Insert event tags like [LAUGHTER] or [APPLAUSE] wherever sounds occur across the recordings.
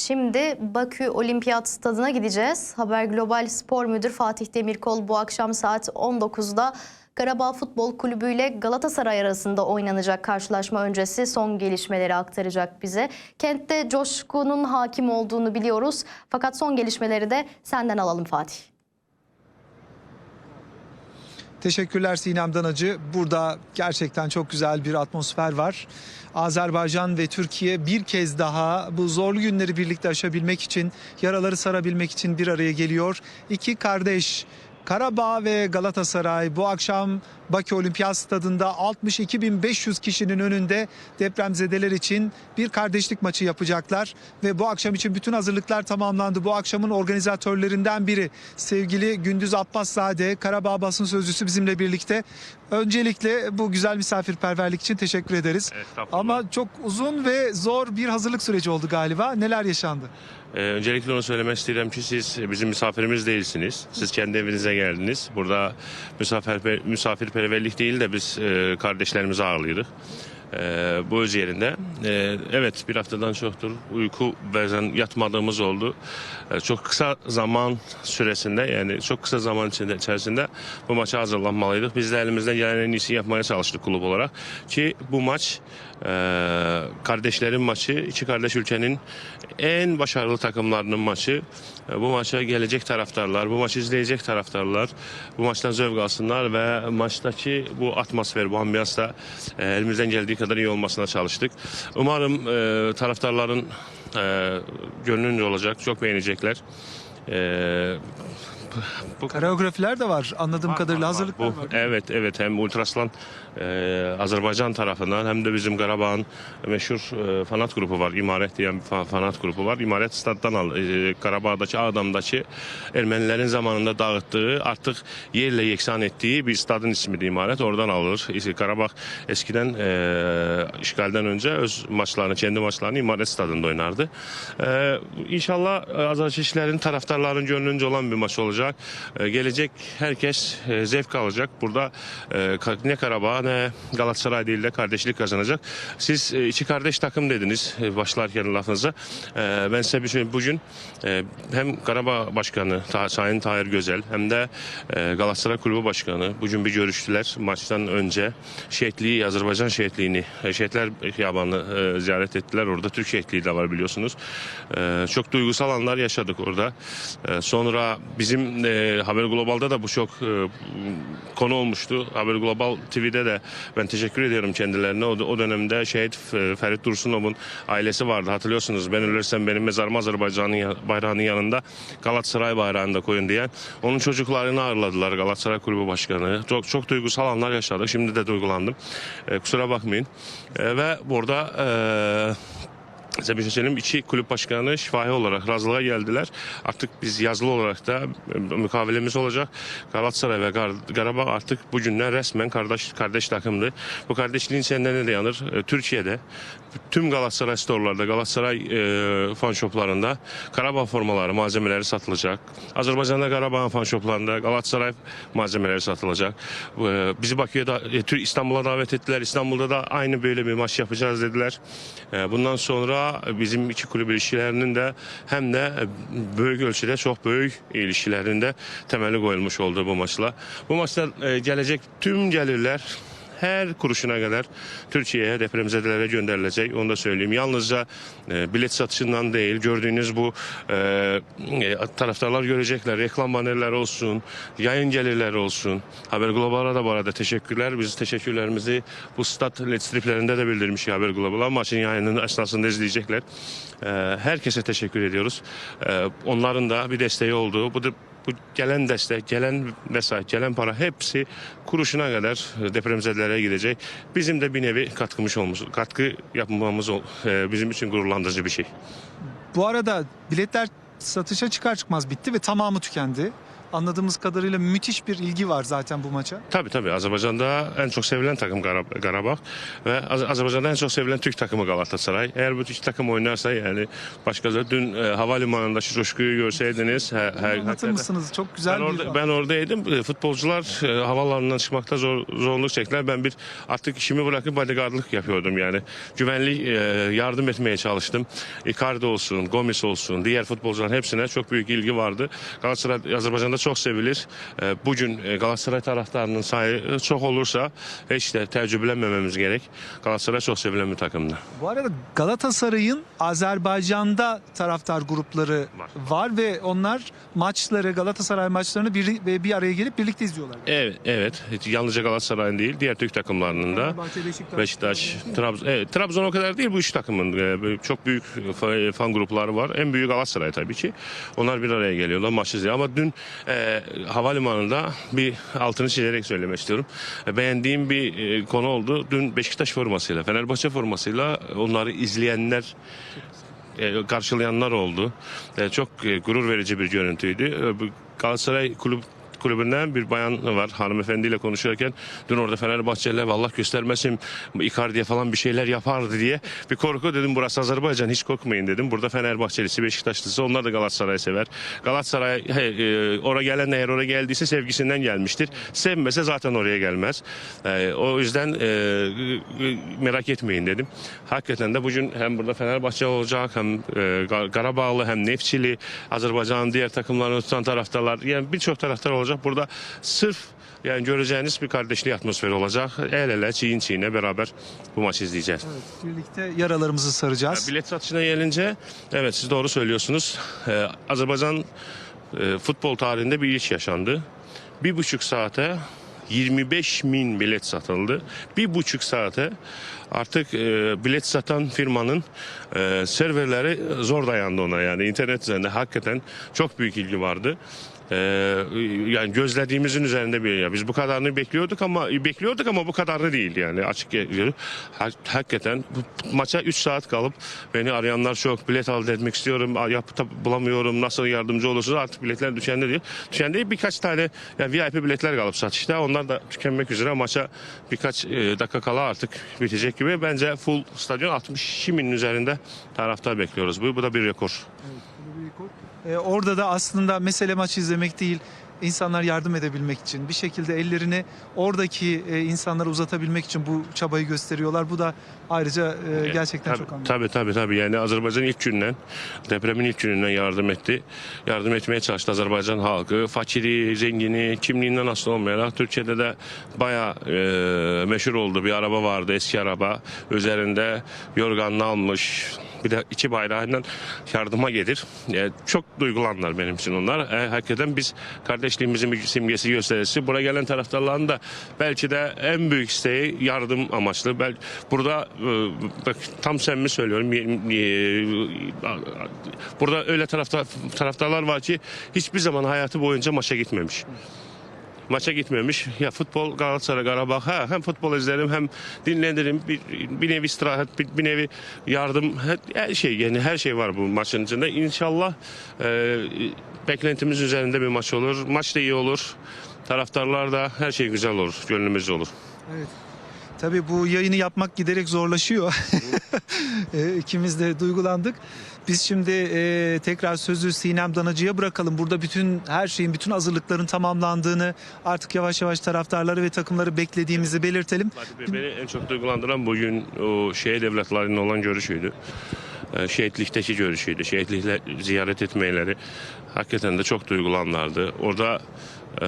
Şimdi Bakü Olimpiyat Stadı'na gideceğiz. Haber Global Spor Müdür Fatih Demirkol bu akşam saat 19'da Karabağ Futbol Kulübü ile Galatasaray arasında oynanacak karşılaşma öncesi son gelişmeleri aktaracak bize. Kentte coşkunun hakim olduğunu biliyoruz. Fakat son gelişmeleri de senden alalım Fatih. Teşekkürler Sinem Danacı. Burada gerçekten çok güzel bir atmosfer var. Azerbaycan ve Türkiye bir kez daha bu zorlu günleri birlikte aşabilmek için, yaraları sarabilmek için bir araya geliyor. İki kardeş Karabağ ve Galatasaray bu akşam Bakü Olimpiyat Stadında 62.500 kişinin önünde depremzedeler için bir kardeşlik maçı yapacaklar ve bu akşam için bütün hazırlıklar tamamlandı. Bu akşamın organizatörlerinden biri sevgili Gündüz Abbasszade Karabağ basın sözcüsü bizimle birlikte. Öncelikle bu güzel misafirperverlik için teşekkür ederiz. Ama çok uzun ve zor bir hazırlık süreci oldu galiba. Neler yaşandı? Ee, öncelikle onu söylemek isterim ki siz bizim misafirimiz değilsiniz. Siz kendi evinize geldiniz. Burada misafir, misafirperverlik değil de biz e, kardeşlerimizi ağırlıyorduk. Ee, bu öz yerinde. Ee, evet bir haftadan çoktur uyku bazen yatmadığımız oldu. Ee, çok kısa zaman süresinde yani çok kısa zaman içinde, içerisinde bu maça hazırlanmalıydık. Biz de elimizden gelen en iyisini yapmaya çalıştık kulüp olarak. Ki bu maç e, kardeşlerin maçı, iki kardeş ülkenin en başarılı takımlarının maçı. E, bu maça gelecek taraftarlar, bu maçı izleyecek taraftarlar bu maçtan zevk alsınlar ve maçtaki bu atmosfer, bu ambiyansla e, elimizden geldiği kadar iyi olmasına çalıştık. Umarım e, taraftarların e, gönlünce olacak, çok beğenecekler. E, bu Koreografiler de var anladığım Var, kadarıyla hazırlıklar Bu, var. Evet evet hem Ultraslan e, Azerbaycan tarafından hem de bizim Karabağ'ın meşhur e, fanat grubu var. İmaret diye bir fa- fanat grubu var. İmaret staddan al. E, Karabağ'daki Ağdam'daki Ermenilerin zamanında dağıttığı artık yerle yeksan ettiği bir stadın ismidir İmaret. Oradan alır. İşte Karabağ eskiden e, işgalden önce öz maçlarını, kendi maçlarını İmaret stadında oynardı. E, inşallah e, Azerbaycanlıların taraftarların gönlünce olan bir maç olacak. E, gelecek herkes e, zevk alacak. Burada e, ne Karabağ ne Galatasaray değil de kardeşlik kazanacak. Siz e, iki kardeş takım dediniz e, başlarken lafınıza. E, ben size bir şey bugün e, hem Karabağ Başkanı Ta- Sayın Tahir Gözel hem de e, Galatasaray Kulübü Başkanı bugün bir görüştüler maçtan önce. Şehitliği, Azerbaycan şehitliğini, e, Şehitler Yabanı e, ziyaret ettiler. Orada Türk şehitliği de var biliyorsunuz. E, çok duygusal anlar yaşadık orada. E, sonra bizim e, Haber Global'da da bu çok e, konu olmuştu. Haber Global TV'de de ben teşekkür ediyorum kendilerine. O, o dönemde şehit e, Ferit Dursunov'un ailesi vardı hatırlıyorsunuz. Ben ölürsem benim mezarım Azerbaycan'ın bayrağının yanında Galatasaray bayrağını koyun diyen. Onun çocuklarını ağırladılar Galatasaray Kulübü Başkanı. Çok çok duygusal anlar yaşadık. Şimdi de duygulandım. E, kusura bakmayın. E, ve burada e, Size bir şey söyleyeyim. İki kulüp başkanı şifahi olarak razılığa geldiler. Artık biz yazılı olarak da e, mukavelemiz olacak. Galatasaray ve Karabağ artık bugünden resmen kardeş kardeş takımdı. Bu kardeşliğin senden ne dayanır? E, Türkiye'de tüm Galatasaray storelarda, Galatasaray e, fan shoplarında Karabağ formaları, malzemeleri satılacak. Azerbaycan'da Karabağ fan shoplarında Galatasaray malzemeleri satılacak. E, bizi Bakü'ye da e, İstanbul'a davet ettiler. İstanbul'da da aynı böyle bir maç yapacağız dediler. E, bundan sonra bizim iki kulüp ilişkilerinin de hem de e, büyük ölçüde çok büyük ilişkilerinde temeli koyulmuş oldu bu maçla. Bu maçta e, gelecek tüm gelirler her kuruşuna kadar Türkiye'ye depremzedelere gönderilecek. Onu da söyleyeyim. Yalnızca e, bilet satışından değil gördüğünüz bu e, e, taraftarlar görecekler. Reklam banerleri olsun, yayın gelirleri olsun. Haber Global'a da bu arada teşekkürler. Biz teşekkürlerimizi bu stat led striplerinde de bildirmiş Haber Global'a. Maçın yayınının esnasında izleyecekler. E, herkese teşekkür ediyoruz. E, onların da bir desteği olduğu bu bu gelen destek, gelen vesayet, gelen para hepsi kuruşuna kadar e, depremzedelere gidecek. Bizim de bir nevi katkımız olmuş, katkı yapmamız e, bizim için gururlandırıcı bir şey. Bu arada biletler satışa çıkar çıkmaz bitti ve tamamı tükendi. Anladığımız kadarıyla müthiş bir ilgi var zaten bu maça. Tabii tabii Azerbaycan'da en çok sevilen takım Karab- ve Az- Azerbaycan'da en çok sevilen Türk takımı Galatasaray. Eğer bu iki takım oynarsa yani başkaları dün e, havalimanındaki coşkuyu görseydiniz. He, he, Anlatır hakikaten- mısınız? Çok güzel ben, bir orada, ben oradaydım. E, Futbolcular e, havalanından çıkmakta zor, zorluk çektiler. Ben bir artık işimi bırakıp bodyguardlık yapıyordum yani. Güvenlik e, yardım etmeye çalıştım. Icardi olsun, Gomis olsun, diğer futbolcuların hepsine çok büyük ilgi vardı. Galatasaray Azerbaycan'da çok sevilir. E, bugün e, Galatasaray taraftarının sayı çok olursa hiç de tecrübelenmememiz gerek. Galatasaray çok sevilen bir takımdı. Bu arada Galatasaray'ın Azerbaycan'da taraftar grupları Var. var ve onlar maçları Galatasaray maçlarını bir, bir araya gelip birlikte izliyorlar. Evet, evet. Yalnızca Galatasaray'ın değil, diğer Türk takımlarının da. Beşiktaş, Beşiktaş, Trabzon, evet, Trabzon o kadar değil bu üç takımın e, çok büyük fa- fan grupları var. En büyük Galatasaray tabii ki. Onlar bir araya geliyorlar maç izliyor. Ama dün e, havalimanında bir altını çizerek söylemek istiyorum. E, beğendiğim bir e, konu oldu. Dün Beşiktaş formasıyla, Fenerbahçe formasıyla onları izleyenler e, karşılayanlar oldu. E, çok e, gurur verici bir görüntüydü. Galatasaray kulüp kulübünden bir bayan var hanımefendiyle konuşurken dün orada Fenerbahçeliler vallahi göstermesin Icardi'ye falan bir şeyler yapardı diye bir korku dedim burası Azerbaycan hiç korkmayın dedim. Burada Fenerbahçelisi Beşiktaşlısı onlar da Galatasaray sever. Galatasaray he, e, oraya gelen eğer oraya geldiyse sevgisinden gelmiştir. Sevmese zaten oraya gelmez. E, o yüzden e, e, merak etmeyin dedim. Hakikaten de bugün hem burada Fenerbahçe olacak hem e, Karabağlı hem Nefçili Azerbaycan'ın diğer takımlarını tutan taraftarlar yani birçok taraftar olacak. Burada sırf yani göreceğiniz bir kardeşlik atmosferi olacak. El ele çiğin çiğne beraber bu maçı izleyeceğiz. Evet, birlikte yaralarımızı saracağız. Bilet satışına gelince evet siz doğru söylüyorsunuz. Ee, Azerbaycan e, futbol tarihinde bir ilk yaşandı. Bir buçuk saate 25 bin bilet satıldı. Bir buçuk saate artık e, bilet satan firmanın e, serverleri zor dayandı ona yani internet üzerinde hakikaten çok büyük ilgi vardı. Ee, yani gözlediğimizin üzerinde bir ya biz bu kadarını bekliyorduk ama bekliyorduk ama bu kadarını değil yani açık Hakikaten bu maça 3 saat kalıp beni arayanlar çok bilet al etmek istiyorum yap bulamıyorum nasıl yardımcı olursunuz artık biletler düşende diyor. Düşende birkaç tane yani VIP biletler kalıp satışta onlar da tükenmek üzere maça birkaç e, dakika kala artık bitecek gibi bence full stadyon 60 binin üzerinde taraftar bekliyoruz. Bu, bu da bir rekor. Ee, orada da aslında mesele maçı izlemek değil, insanlar yardım edebilmek için bir şekilde ellerini oradaki e, insanlara uzatabilmek için bu çabayı gösteriyorlar. Bu da ayrıca e, gerçekten tabii, çok anlamlı. Tabii tabii tabii yani Azerbaycan ilk günden depremin ilk gününden yardım etti. Yardım etmeye çalıştı Azerbaycan halkı. Fakiri, zengini, kimliğinden aslı olmayarak Türkiye'de de bayağı e, meşhur oldu. Bir araba vardı eski araba. Üzerinde yorganını almış. Bir de iki bayrağından yardıma gelir. E, çok duygulanlar benim için onlar. E, hakikaten biz kardeşliğimizin bir simgesi gösterisi. Buraya gelen taraftarların da belki de en büyük isteği yardım amaçlı. Bel burada e, bak tam samimi söylüyorum. e, e, Burada öyle taraftar, taraftarlar var ki hiçbir zaman hayatı boyunca maça gitmemiş maça gitmemiş. Ya futbol Galatasaray Karabağ ha, hem futbol izlerim hem dinlenirim. Bir, bir nevi istirahat, bir, bir nevi yardım her, şey yani her şey var bu maçın içinde. İnşallah e, beklentimiz üzerinde bir maç olur. Maç da iyi olur. Taraftarlar da her şey güzel olur. Gönlümüzce olur. Evet. Tabii bu yayını yapmak giderek zorlaşıyor. [LAUGHS] E, İkimiz de duygulandık. Biz şimdi e, tekrar sözü Sinem Danacı'ya bırakalım. Burada bütün her şeyin, bütün hazırlıkların tamamlandığını artık yavaş yavaş taraftarları ve takımları beklediğimizi belirtelim. Beni en çok duygulandıran bugün o şehit evlatlarının olan görüşüydü. Ee, Şehitlikteki görüşüydü. Şehitlikle ziyaret etmeleri hakikaten de çok duygulanlardı. Orada e,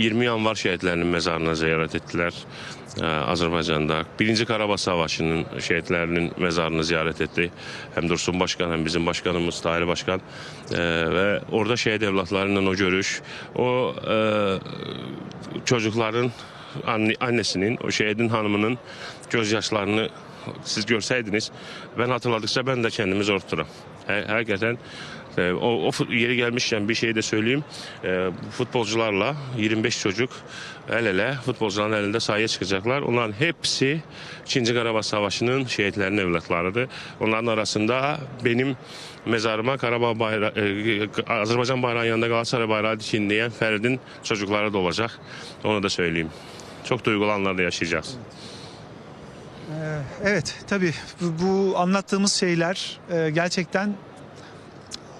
20 Yanvar şehitlerinin mezarına ziyaret ettiler. e, Azerbaycan'da. Birinci Karabağ Savaşı'nın şehitlerinin mezarını ziyaret etti. Hem Dursun Başkan hem bizim başkanımız Tahir Başkan. E, ve orada şehit evlatlarının o görüş, o e, çocukların anne- annesinin, o şehidin hanımının gözyaşlarını siz görseydiniz ben hatırladıkça ben de kendimi zor tuturam. Hakikaten e, o, o yeri gelmişken bir şey de söyleyeyim. E, futbolcularla 25 çocuk el ele futbolcuların elinde sahaya çıkacaklar. Onların hepsi 2. Karabağ Savaşı'nın şehitlerinin evlatlarıdır. Onların arasında benim mezarıma Karabağ bayrağı, e, Azerbaycan bayrağının yanında Galatasaray bayrağı dikin diyen Ferid'in çocukları da olacak. Onu da söyleyeyim. Çok duygulu anlarda yaşayacağız. Evet tabii. Bu, bu anlattığımız şeyler e, gerçekten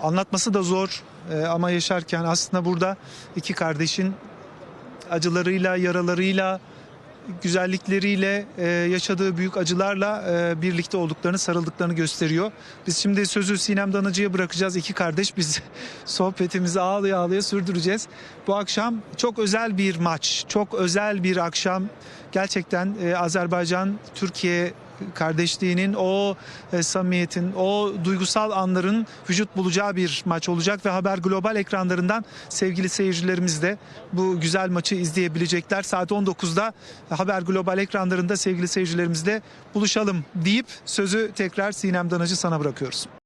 anlatması da zor. E, ama yaşarken aslında burada iki kardeşin acılarıyla, yaralarıyla, güzellikleriyle, e, yaşadığı büyük acılarla e, birlikte olduklarını, sarıldıklarını gösteriyor. Biz şimdi sözü Sinem Danıcı'ya bırakacağız. İki kardeş biz [LAUGHS] sohbetimizi ağlaya ağlaya sürdüreceğiz. Bu akşam çok özel bir maç, çok özel bir akşam. Gerçekten e, Azerbaycan, Türkiye kardeşliğinin o e, samimiyetin, o duygusal anların vücut bulacağı bir maç olacak ve Haber Global ekranlarından sevgili seyircilerimiz de bu güzel maçı izleyebilecekler. Saat 19'da Haber Global ekranlarında sevgili seyircilerimizle buluşalım deyip sözü tekrar Sinem Danacı sana bırakıyoruz.